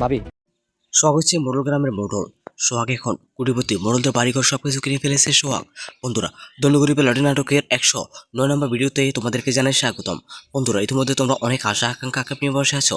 ভাবি। সোহাগ হচ্ছে মোড়ল গ্রামের মোড়ল। সোহাগ এখন কুটিপতি, মোড়লদের বাড়িঘর সব কিছু কিনে ফেলেছে সোহাগ। বন্ধুরা দণ্ডগরিবের লড়ি নাটকের একশো নয় নম্বর ভিডিওতে তোমাদেরকে জানাই স্বাগতম। বন্ধুরা, ইতিমধ্যে তোমরা অনেক আশা আকাঙ্ক্ষা নিয়ে বসে আছো।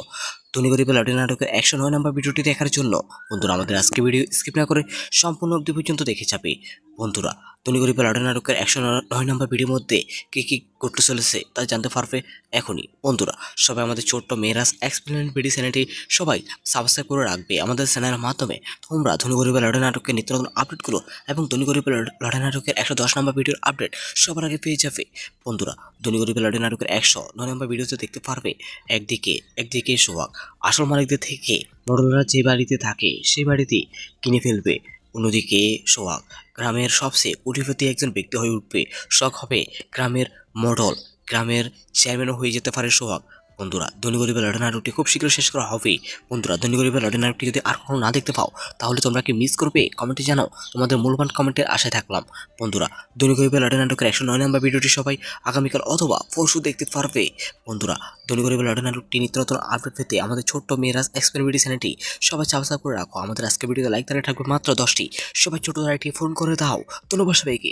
ধনী গরিবের লড়ি নাটকের একশো নয় নম্বর ভিডিওটি দেখার জন্য। বন্ধুরা, আমাদের আজকে ভিডিও স্কিপ না করে সম্পূর্ণ অবধি পর্যন্ত দেখে যাবে। বন্ধুরা ধনী গরিবের লড়ি নাটকের একশো নয় নম্বর ভিডিওর মধ্যে কী কী করতে চলেছে তা জানতে পারবে এখনই। বন্ধুরা, সবাই আমাদের ছোট্ট মেয়েরাস এক্সপ্লেন ভিডিও চ্যানেলটি সবাই সাবস্ক্রাইব করে রাখবে। আমাদের চ্যানেলের মাধ্যমে তোমরা ধনী গরিবের লড়াই নাটকের নিত্য আপডেটগুলো এবং ধনী গরিবের লড়াই নাটকের একশো দশ নম্বর ভিডিওর আপডেট সবার আগে পেয়ে যাবে। বন্ধুরা ধনী গরিবের লড়াই নাটকের একশো নয় নম্বর ভিডিওতে দেখতে পারবে একদিকে একদিকে সোহাগ। আসল মালিকদের থেকে মডেলরা যে বাড়িতে থাকে সেই বাড়িতে কিনে ফেলবে। অন্যদিকে সোহাগ গ্রামের সবচেয়ে উঠিপতি একজন ব্যক্তি হয়ে উঠবে। শখ হবে গ্রামের মডল, গ্রামের চেয়ারম্যানও হয়ে যেতে পারে সোহাগ। বন্ধুরা ধনী গরিবের লড়াই নাটকটি খুব শীঘ্র শেষ করা হবে বন্ধুরা ধনী গরিবের লড়াই নাটকটি যদি আর কখনো না দেখতে পাও তাহলে তোমরা কি মিস করবে কমেন্টে জানাও তোমাদের মূল্যবান কমেন্টের আশায় থাকলাম বন্ধুরা ধনী গরিবের লড়াই নাটকের একশো নয় নম্বর ভিডিওটি সবাই আগামীকাল অথবা পরশু দেখতে পারবে বন্ধুরা ধনী গরিবের লড়াই নাটকটি নিত্য নতুন আপডেট পেতে আমাদের ছোট্ট মেয়েরাজ এক্সপেরিমেন্টি চ্যানেলটি সবাই সাবস্ক্রাইব করে রাখো আমাদের আজকে ভিডিওতে লাইক দাঁড়িয়ে থাকবে মাত্র দশটি সবাই ছোটো একটি ফোন করে দাও ধন্যবাদ সবাইকে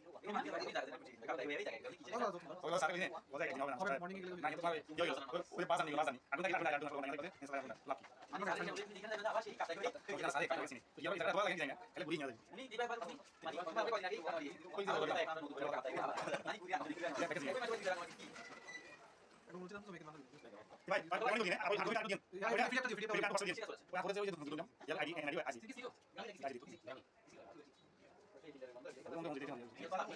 Terima kasih. আছে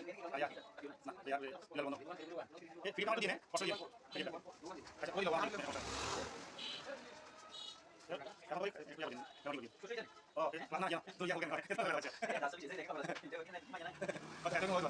সিনা কালকে না কালকে না কালকে না সিপি না আচ্ছা আচ্ছা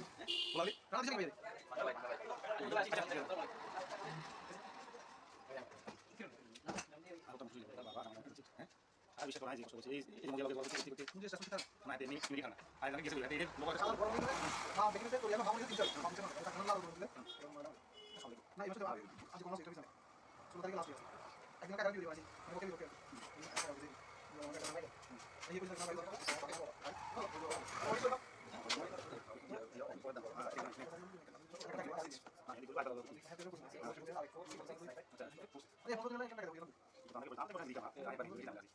তো বড় তো সিপি সরি রিয়াল পালে কই সিপি বানো আছে হ্যাঁ জি আমি না তো প্ল্যান করে मुझे ससुर था मैं देने मिली खाना आज लगे जैसे देने लोग अच्छा बोल रहे हैं हाँ लेकिन से कोरिया में हम लोग टीचर हम से खाना लाओ बोल रहे हैं ना ये तो आज कौन सा इंटरव्यू है सुनो तारीख लास्ट है एक दिन का करंट वीडियो आज ओके ओके ये कुछ करना पड़ेगा अरे फ़ोटो लेना है क्या कर दोगे तुम तो हमें बता दो बता दी कहाँ आई बात नहीं जाना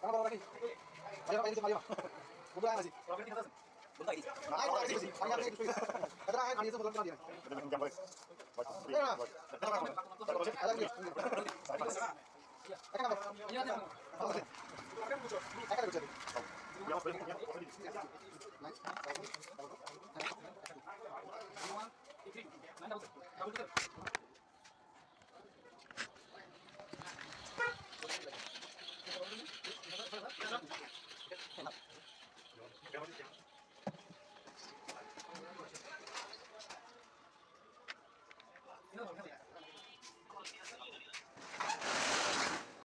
Karena bawa lagi. Ayo main itu ayo. Gua bilang masih. Kalau kita sih. Bentar ini. Nah, ayo lagi sih. Banyak sih. Kata kan itu belum kenal dia. Jangan boleh. Ada lagi. Iya. Akan apa? Iya, iya. Akan bocor. Akan bocor. Ya, boleh. Ya, boleh. Nice. Nice. Nice.